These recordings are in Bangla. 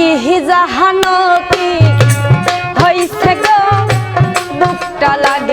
কি জাহানতি হইছে গো? দুঃখটা লাগে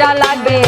কাজটা লাগে